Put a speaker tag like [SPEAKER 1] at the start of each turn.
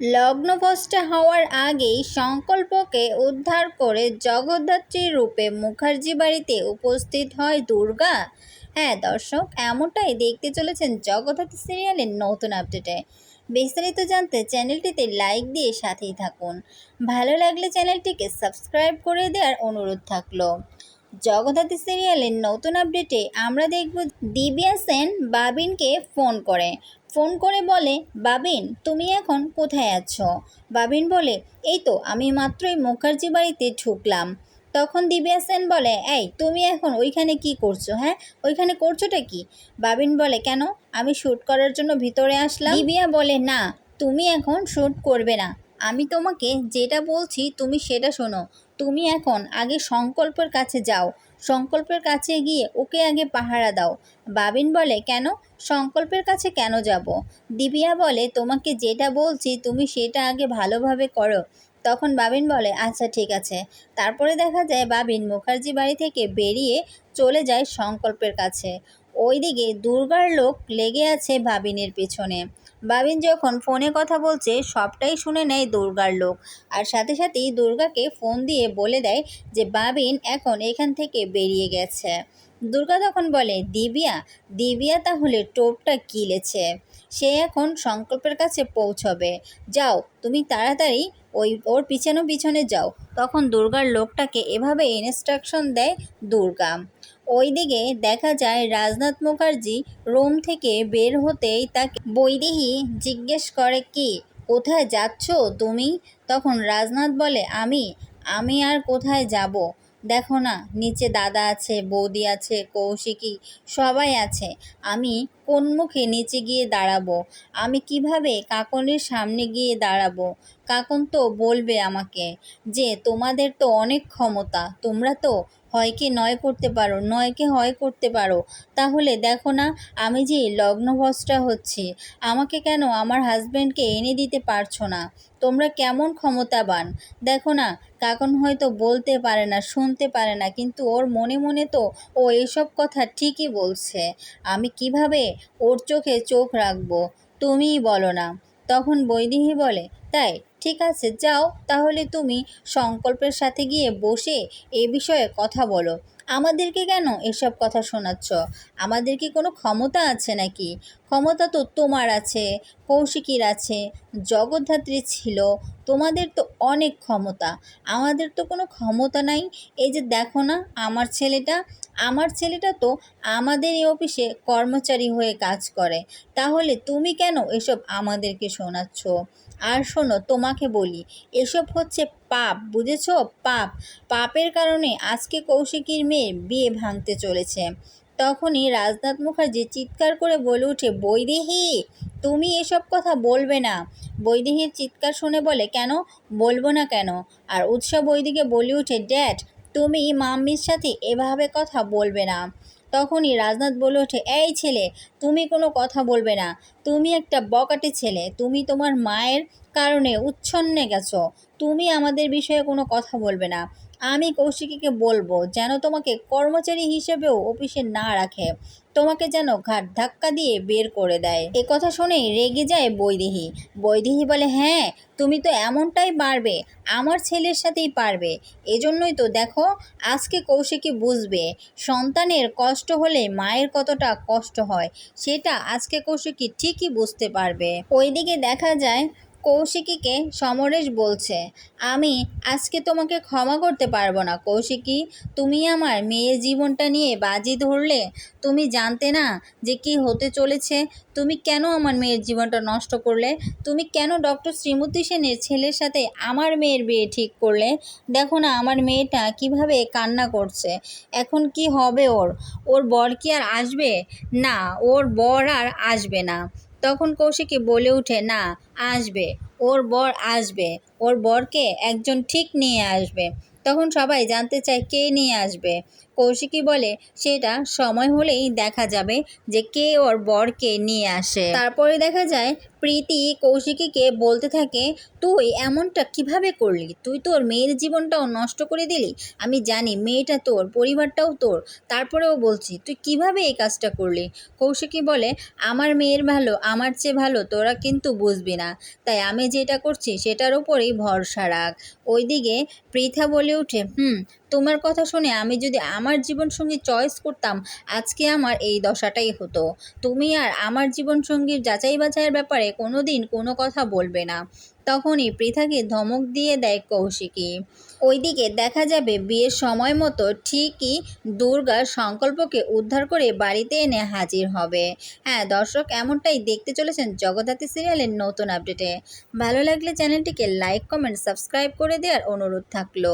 [SPEAKER 1] লগ্নভ্রষ্ট হওয়ার আগেই সংকল্পকে উদ্ধার করে জগদ্ধাত্রী রূপে মুখার্জি বাড়িতে উপস্থিত হয় দুর্গা। হ্যাঁ দর্শক, এমনটাই দেখতে চলেছেন জগদ্ধাত্রী সিরিয়ালের নতুন আপডেটে। বিস্তারিত জানতে চ্যানেলটিতে লাইক দিয়ে সাথেই থাকুন। ভালো লাগলে চ্যানেলটিকে সাবস্ক্রাইব করে দেওয়ার অনুরোধ থাকল। জগদ্ধাত্রী সিরিয়ালের নতুন আপডেটে আমরা দেখব দিব্যা সেন বাবিনকে ফোন করে। ফোন করে বলে, বাবিন, তুমি এখন কোথায় আছো? বাবিন বলে, এই তো, আমি মাত্রই মুখার্জি বাড়িতে ঢুকলাম। তখন দিব্যা সেন বলে, এই, তুমি এখন ওইখানে কি করছ হ্যাঁ? ওইখানে করছোটা কি? বাবিন বলে, কেন? আমি শ্যুট করার জন্য ভিতরে আসলাম। দিবিয়া বলে, না, তুমি এখন শ্যুট করবে না। আমি তোমাকে যেটা বলছি, তুমি সেটা শোনো। তুমি এখন আগে সংকল্পের কাছে যাও। সংকল্পের কাছে গিয়ে ওকে আগে পাহারা দাও। বাবিন বলে, কেন? সংকল্পের কাছে কেন যাব? দিবিয়া বলে, তোমাকে যেটা বলছি তুমি সেটা আগে ভালোভাবে করো। তখন বাবিন বলে আচ্ছা ঠিক আছে। তারপরে দেখা যায় বাবিন মুখার্জি বাড়ি থেকে বেরিয়ে চলে যায় সংকল্পের কাছে। ওইদিকে দুর্গার লোক লেগে আছে ভাবিনের পেছনে। বাবিন যখন ফোনে কথা বলছে, সবটাই শুনে নেয় দুর্গার লোক। আর সাথে সাথেই দুর্গাকে ফোন দিয়ে বলে দেয় যে বাবিন এখন এখান থেকে বেরিয়ে গেছে। দুর্গা তখন বলে, দিবিয়া দিবিয়া তাহলে টোপটা কিলেছে সে এখন সংকল্পের কাছে পৌঁছবে। যাও, তুমি তাড়াতাড়ি ওই ওর পিছনে পিছনে যাও। তখন দুর্গার লোকটাকে এভাবে ইনস্ট্রাকশন দেয় দুর্গা। ওইদিকে দেখা যায় রাজনাথ মুখার্জি রুম থেকে বের হতেই তাকে বৈদেহী জিজ্ঞেস করে, কি, কোথায় যাচ্ছ তুমি? তখন রাজনাথ বলে, আমি আমি আর কোথায় যাব? দেখো না নিচে দাদা আছে বৌদি আছে কৌশিকী সবাই আছে। আমি কোন মুখে নিচে গিয়ে দাঁড়াবো। আমি কীভাবে কাকনের সামনে গিয়ে দাঁড়াবো? কাকন তো বলবে আমাকে যে, তোমাদের তো অনেক ক্ষমতা, তোমরা তো হয়কে নয় করতে পারো, নয়কে হয় করতে পারো। তাহলে দেখো না, আমি যে লগ্নভ্রষ্টা হচ্ছি, আমাকে কেন আমার হাজব্যান্ডকে এনে দিতে পারছ না? তোমরা কেমন ক্ষমতাবান? দেখো না, কাকন হয়তো বলতে পারে না, শুনতে পারে না, কিন্তু ওর মনে মনে তো ও এসব কথা ঠিকই বলছে। আমি কীভাবে ওর চোখে চোখ রাখব, তুমিই বলো না। তখন বৈদেহী বলে, তাই, ঠিক আছে, যাও, তাহলে তুমি সংকল্পের সাথে গিয়ে বসে এ বিষয়ে কথা বলো। আমাদেরকে কেন এসব কথা শোনাচ্ছ? আমাদের কি কোনো ক্ষমতা আছে নাকি? ক্ষমতা তো তোমার আছে, কৌশিকীর আছে জগদ্ধাত্রী ছিল তোমাদের তো অনেক ক্ষমতা। আমাদের তো কোনো ক্ষমতা নাই। এই যে দেখো না, আমার ছেলেটা আমার ছেলেটা তো আমাদের এই অফিসে কর্মচারী হয়ে কাজ করে। তাহলে তুমি কেন এসব আমাদেরকে শোনাচ্ছ? আর শোনো, তোমাকে বলি, এসব হচ্ছে পাপ, বুঝেছ? পাপ। পাপের কারণে আজকে কৌশিকীর মেয়ে বিয়ে ভাঙতে চলেছে। তখনই রাজনাথ মুখার্জি চিৎকার করে বলে উঠে, বৈদেহী, তুমি এসব কথা বলবে না। বৈদেহীর চিৎকার শুনে বলে, কেন? বলব না কেন? আর উৎসব বৈদিকে বলে উঠে, ড্যাড, তুমি মাম্মির সাথে এভাবে কথা বলবে না। তখনই রাজনাথ বলে ওঠে, এই ছেলে, তুমি কোনো কথা বলবে না। তুমি একটা বকাটে ছেলে। তুমি তোমার মায়ের কারণে উচ্ছন্নে গেছো। তুমি আমাদের বিষয়ে কোনো কথা বলবে না। আমি কৌশিকীকে বলব যেন তোমাকে কর্মচারী হিসেবেও অফিসে না রাখে। তোমাকে যেন ঘাট ধাক্কা দিয়ে বের করে দেয়। এ কথা শুনেই রেগে যায় বৈদেহী। বৈদেহী বলে হ্যাঁ তুমি তো এমনটাই পারবে। আমার ছেলের সাথেই পারবে। এজন্যই তো দেখো, আজকে কৌশিকী বুঝবে, সন্তানের কষ্ট হলে মায়ের কতটা কষ্ট হয়, সেটা আজকে কৌশিকী ঠিকই বুঝতে পারবে। ওইদিকে দেখা যায় কৌশিকীকে সমরেশ বলছে, আমি আজকে তোমাকে ক্ষমা করতে পারব না, কৌশিকী। তুমি আমার মেয়ের জীবনটা নিয়ে বাজি ধরলে? তুমি জানতে না যে কি হতে চলেছে? তুমি কেন আমার মেয়ের জীবনটা নষ্ট করলে? তুমি কেন ডক্টর শ্রীমতী সেনের ছেলের সাথে আমার মেয়ের বিয়ে ঠিক করলে? দেখো না, আমার মেয়েটা কীভাবে কান্না করছে। এখন কি হবে ওর? ওর বর কি আর আসবে? না, ওর বর আর আসবে না। তখন কৌশিকী বলে উঠে না, আসবে। ওর বর আসবে। ওর বরকে একজন ঠিক নিয়ে আসবে। তখন সবাই জানতে চায় কে নিয়ে আসবে। কৌশিকী বলে, সেটা সময় হলেই দেখা যাবে যে কে ওর বরকে নিয়ে আসে। তারপরে দেখা যায়, প্রীতি কৌশিকীকে বলতে থাকে, তুই এমনটা কীভাবে করলি? তুই তোর মেয়ের জীবনটাও নষ্ট করে দিলি? আমি জানি মেয়েটা তোর, পরিবারটাও তোর। তারপরেও বলছি, তুই কীভাবে এই কাজটা করলি? কৌশিকী বলে, আমার মেয়ের ভালো, আমার চেয়ে ভালো তোরা কিন্তু বুঝবি না। তাই আমি যেটা করছি সেটার উপরেই ভরসা রাখ। ওইদিকে পৃথা বলে ওঠে। হুম, তোমার কথা শুনে আমি যদি আমার জীবনসঙ্গী চয়েস করতাম, আজকে আমার এই দশাটাই হতো। তুমি আর আমার জীবনসঙ্গীর যাচাই বাছাইয়ের ব্যাপারে কোনো দিন কোনো কথা বলবে না। তখনই পৃথাকে ধমক দিয়ে দেয় কৌশিকী। ওইদিকে দেখা যাবে বিয়ের সময় মতো ঠিকই দুর্গা সংকল্পকে উদ্ধার করে বাড়িতে এনে হাজির হবে। হ্যাঁ দর্শক, এমনটাই দেখতে চলেছেন জগদ্ধাত্রী সিরিয়ালের নতুন আপডেটে। ভালো লাগলে চ্যানেলটিকে লাইক কমেন্ট সাবস্ক্রাইব করে দেওয়ার অনুরোধ থাকল।